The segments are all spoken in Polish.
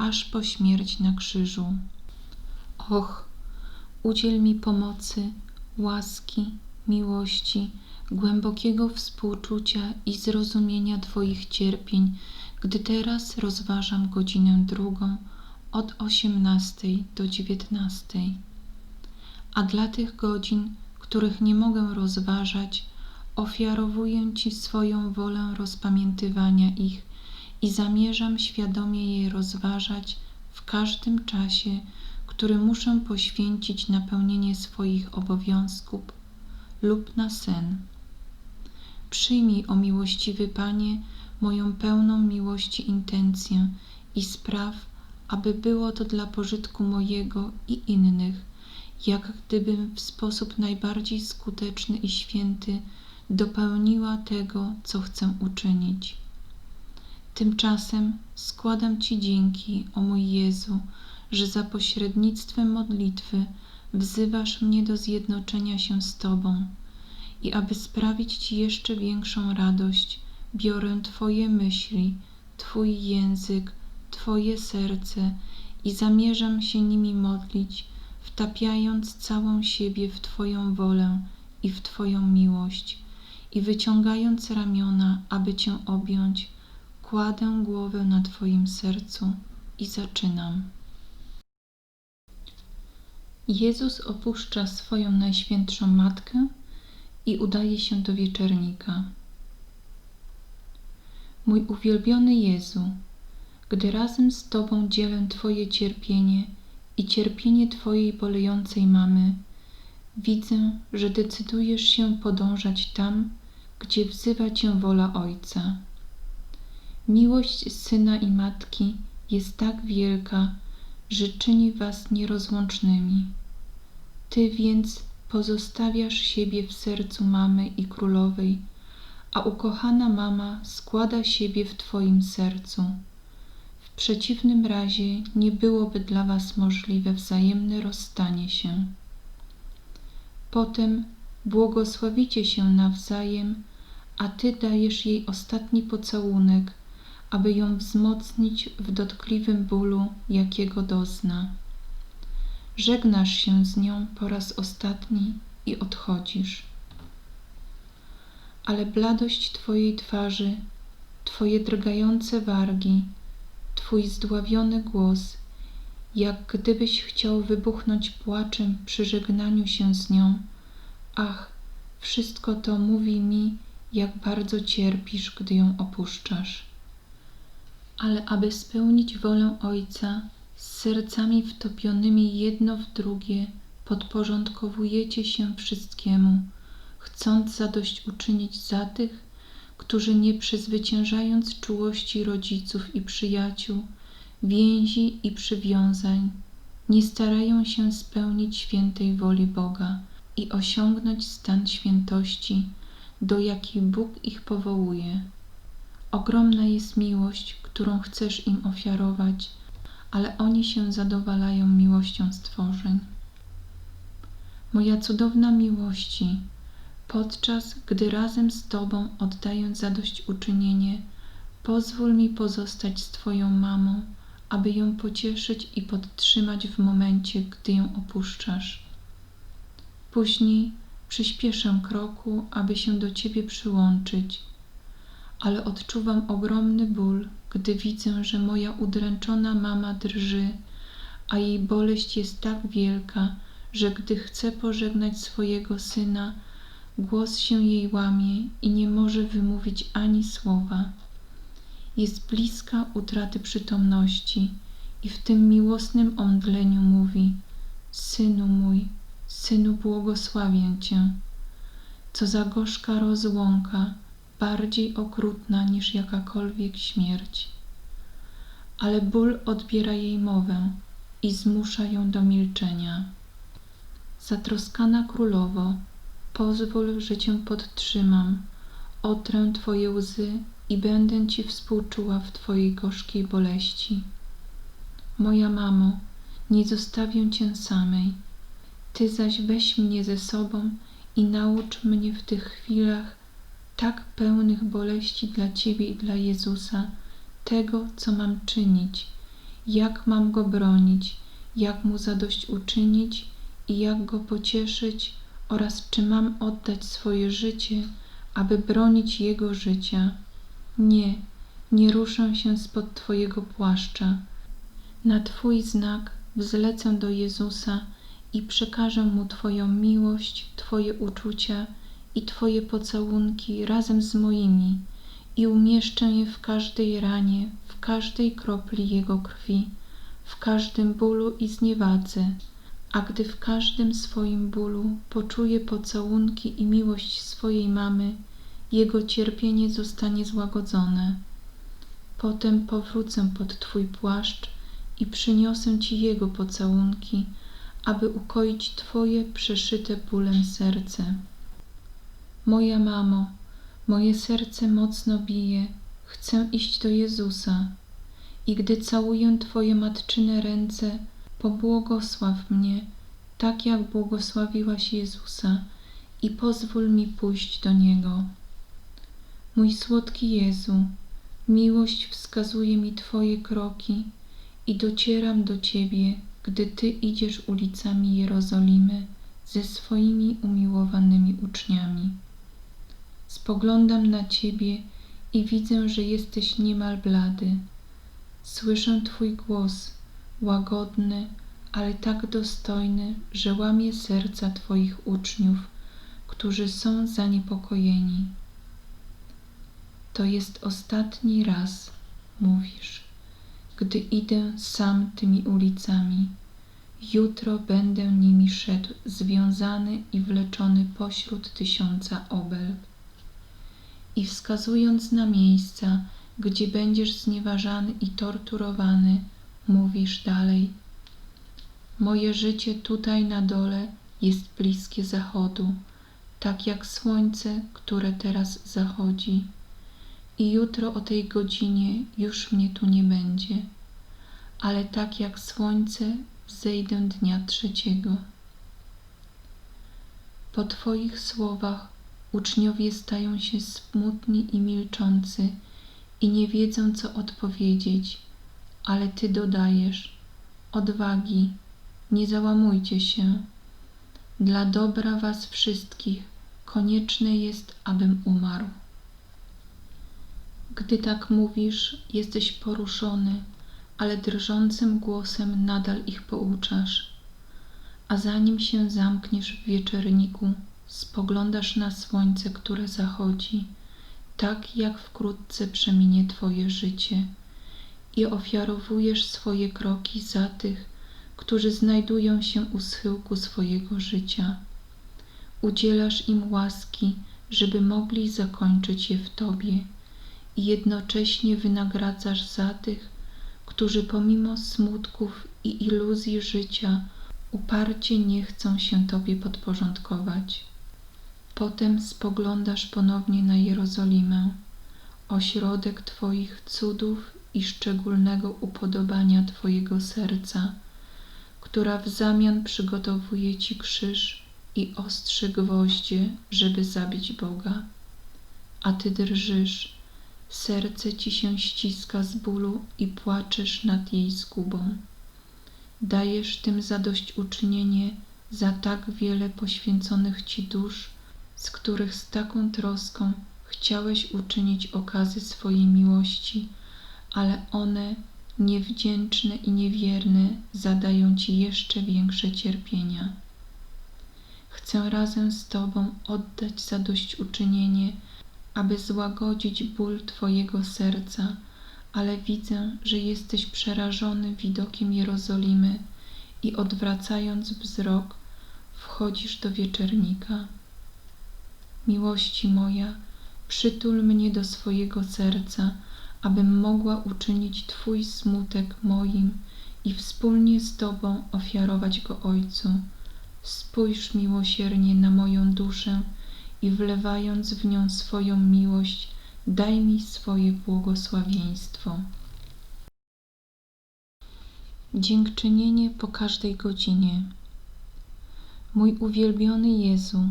aż po śmierć na krzyżu. Och, udziel mi pomocy, łaski, miłości, głębokiego współczucia i zrozumienia Twoich cierpień, gdy teraz rozważam godzinę drugą od osiemnastej do dziewiętnastej. A dla tych godzin, których nie mogę rozważać, ofiarowuję Ci swoją wolę rozpamiętywania ich i zamierzam świadomie je rozważać w każdym czasie, który muszę poświęcić na pełnienie swoich obowiązków lub na sen. Przyjmij, o miłościwy Panie, moją pełną miłości intencję i spraw, aby było to dla pożytku mojego i innych, jak gdybym w sposób najbardziej skuteczny i święty dopełniła tego, co chcę uczynić. Tymczasem składam Ci dzięki, o mój Jezu, że za pośrednictwem modlitwy wzywasz mnie do zjednoczenia się z Tobą i aby sprawić Ci jeszcze większą radość, biorę Twoje myśli, Twój język, Twoje serce i zamierzam się nimi modlić, wtapiając całą siebie w Twoją wolę i w Twoją miłość i wyciągając ramiona, aby Cię objąć, kładę głowę na Twoim sercu i zaczynam. Jezus opuszcza swoją najświętszą matkę i udaje się do wieczernika. Mój uwielbiony Jezu, gdy razem z Tobą dzielę Twoje cierpienie i cierpienie Twojej bolejącej mamy, widzę, że decydujesz się podążać tam, gdzie wzywa Cię wola Ojca. Miłość syna i matki jest tak wielka, że czyni Was nierozłącznymi. Ty więc pozostawiasz siebie w sercu mamy i królowej, a ukochana mama składa siebie w Twoim sercu. W przeciwnym razie nie byłoby dla Was możliwe wzajemne rozstanie się. Potem błogosławicie się nawzajem, a Ty dajesz jej ostatni pocałunek, aby ją wzmocnić w dotkliwym bólu, jakiego dozna. Żegnasz się z nią po raz ostatni i odchodzisz. Ale bladość Twojej twarzy, Twoje drgające wargi, Twój zdławiony głos, jak gdybyś chciał wybuchnąć płaczem przy żegnaniu się z nią. Ach, wszystko to mówi mi, jak bardzo cierpisz, gdy ją opuszczasz. Ale aby spełnić wolę Ojca, z sercami wtopionymi jedno w drugie, podporządkowujecie się wszystkiemu, chcąc zadośćuczynić za tych, którzy nie przezwyciężając czułości rodziców i przyjaciół, więzi i przywiązań, nie starają się spełnić świętej woli Boga i osiągnąć stan świętości, do jakiej Bóg ich powołuje. Ogromna jest miłość, którą chcesz im ofiarować, ale oni się zadowalają miłością stworzeń. Moja cudowna miłości, podczas gdy razem z Tobą oddając zadośćuczynienie, pozwól mi pozostać z Twoją mamą, aby ją pocieszyć i podtrzymać w momencie, gdy ją opuszczasz. Później przyspieszę kroku, aby się do Ciebie przyłączyć, ale odczuwam ogromny ból, gdy widzę, że moja udręczona mama drży, a jej boleść jest tak wielka, że gdy chce pożegnać swojego syna, głos się jej łamie i nie może wymówić ani słowa. Jest bliska utraty przytomności i w tym miłosnym omdleniu mówi: Synu mój, synu, błogosławię cię. Co za gorzka rozłąka, bardziej okrutna niż jakakolwiek śmierć. ale ból odbiera jej mowę i zmusza ją do milczenia. Zatroskana królowo, pozwól, że cię podtrzymam, otrę twoje łzy i będę ci współczuła w twojej gorzkiej boleści. Moja mamo, nie zostawię cię samej. Ty zaś weź mnie ze sobą i naucz mnie w tych chwilach tak pełnych boleści dla Ciebie i dla Jezusa, tego, co mam czynić, jak mam Go bronić, jak Mu zadośćuczynić i jak Go pocieszyć oraz czy mam oddać swoje życie, aby bronić Jego życia. Nie, nie ruszę się spod Twojego płaszcza. Na Twój znak wzlecę do Jezusa i przekażę Mu Twoją miłość, Twoje uczucia i Twoje pocałunki razem z moimi i umieszczę je w każdej ranie, w każdej kropli Jego krwi, w każdym bólu i zniewadze, a gdy w każdym swoim bólu poczuję pocałunki i miłość swojej mamy, Jego cierpienie zostanie złagodzone. Potem powrócę pod Twój płaszcz i przyniosę Ci Jego pocałunki, aby ukoić Twoje przeszyte bólem serce. Moja mamo, moje serce mocno bije, chcę iść do Jezusa. I gdy całuję Twoje matczyne ręce, pobłogosław mnie, tak jak błogosławiłaś Jezusa, i pozwól mi pójść do Niego. Mój słodki Jezu, miłość wskazuje mi Twoje kroki i docieram do Ciebie, gdy Ty idziesz ulicami Jerozolimy ze swoimi umiłowanymi uczniami. Spoglądam na Ciebie i widzę, że jesteś niemal blady. Słyszę Twój głos, łagodny, ale tak dostojny, że łamie serca Twoich uczniów, którzy są zaniepokojeni. To jest ostatni raz, mówisz, gdy idę sam tymi ulicami. Jutro będę nimi szedł, związany i wleczony pośród tysiąca obelg i wskazując na miejsca, gdzie będziesz znieważany i torturowany, mówisz dalej: Moje życie tutaj na dole jest bliskie zachodu, tak jak słońce, które teraz zachodzi. I jutro o tej godzinie już mnie tu nie będzie, ale tak jak słońce wzejdę dnia trzeciego. Po Twoich słowach Uczniowie stają się smutni i milczący i nie wiedzą, co odpowiedzieć, ale Ty dodajesz: Odwagi, nie załamujcie się. Dla dobra Was wszystkich konieczne jest, abym umarł. Gdy tak mówisz, jesteś poruszony, ale drżącym głosem nadal ich pouczasz. A zanim się zamkniesz w wieczerniku, spoglądasz na słońce, które zachodzi, tak jak wkrótce przeminie Twoje życie i ofiarowujesz swoje kroki za tych, którzy znajdują się u schyłku swojego życia. Udzielasz im łaski, żeby mogli zakończyć je w Tobie i jednocześnie wynagradzasz za tych, którzy pomimo smutków i iluzji życia uparcie nie chcą się Tobie podporządkować. Potem spoglądasz ponownie na Jerozolimę, ośrodek Twoich cudów i szczególnego upodobania Twojego serca, która w zamian przygotowuje Ci krzyż i ostrzy gwoździe, żeby zabić Boga. A Ty drżysz, serce Ci się ściska z bólu i płaczesz nad jej zgubą. Dajesz tym zadośćuczynienie za tak wiele poświęconych Ci dusz, z których z taką troską chciałeś uczynić okazy swojej miłości, ale one, niewdzięczne i niewierne, zadają ci jeszcze większe cierpienia. Chcę razem z Tobą oddać zadośćuczynienie, aby złagodzić ból Twojego serca, ale widzę, że jesteś przerażony widokiem Jerozolimy i odwracając wzrok, wchodzisz do wieczernika. Miłości moja, przytul mnie do swojego serca, abym mogła uczynić Twój smutek moim i wspólnie z Tobą ofiarować go Ojcu. Spójrz miłosiernie na moją duszę i wlewając w nią swoją miłość, daj mi swoje błogosławieństwo. Dziękczynienie po każdej godzinie. Mój uwielbiony Jezu,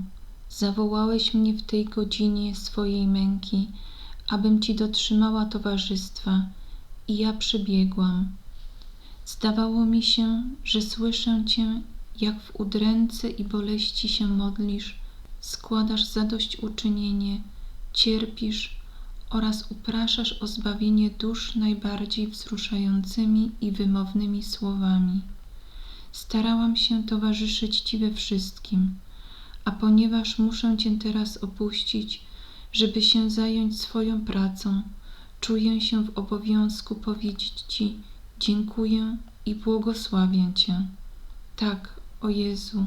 zawołałeś mnie w tej godzinie swojej męki, abym Ci dotrzymała towarzystwa i ja przybiegłam. Zdawało mi się, że słyszę Cię, jak w udręce i boleści się modlisz, składasz zadośćuczynienie, cierpisz oraz upraszasz o zbawienie dusz najbardziej wzruszającymi i wymownymi słowami. Starałam się towarzyszyć Ci we wszystkim, a ponieważ muszę Cię teraz opuścić, żeby się zająć swoją pracą, czuję się w obowiązku powiedzieć Ci dziękuję i błogosławię Cię. Tak, o Jezu,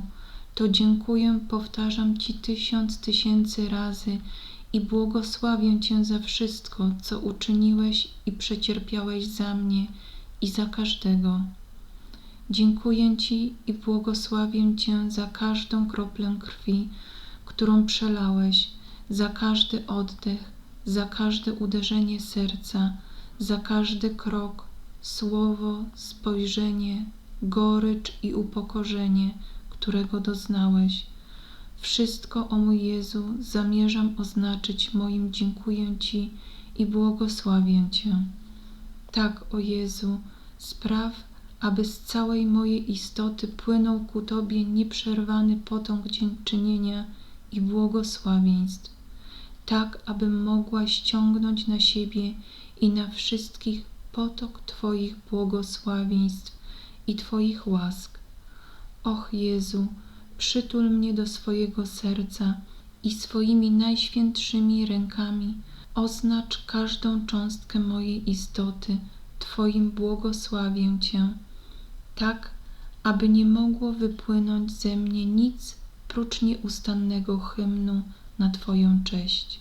to dziękuję powtarzam Ci tysiąc tysięcy razy i błogosławię Cię za wszystko, co uczyniłeś i przecierpiałeś za mnie i za każdego. Dziękuję Ci i błogosławię Cię za każdą kroplę krwi, którą przelałeś, za każdy oddech, za każde uderzenie serca, za każdy krok, słowo, spojrzenie, gorycz i upokorzenie, którego doznałeś. Wszystko, o mój Jezu, zamierzam oznaczyć moim dziękuję Ci i błogosławię Cię. Tak, o Jezu, spraw, aby z całej mojej istoty płynął ku Tobie nieprzerwany potąg dziękczynienia i błogosławieństw, tak abym mogła ściągnąć na siebie i na wszystkich potok Twoich błogosławieństw i Twoich łask. Och Jezu, przytul mnie do swojego serca i swoimi najświętszymi rękami oznacz każdą cząstkę mojej istoty Twoim błogosławię Cię, tak aby nie mogło wypłynąć ze mnie nic prócz nieustannego hymnu na Twoją cześć.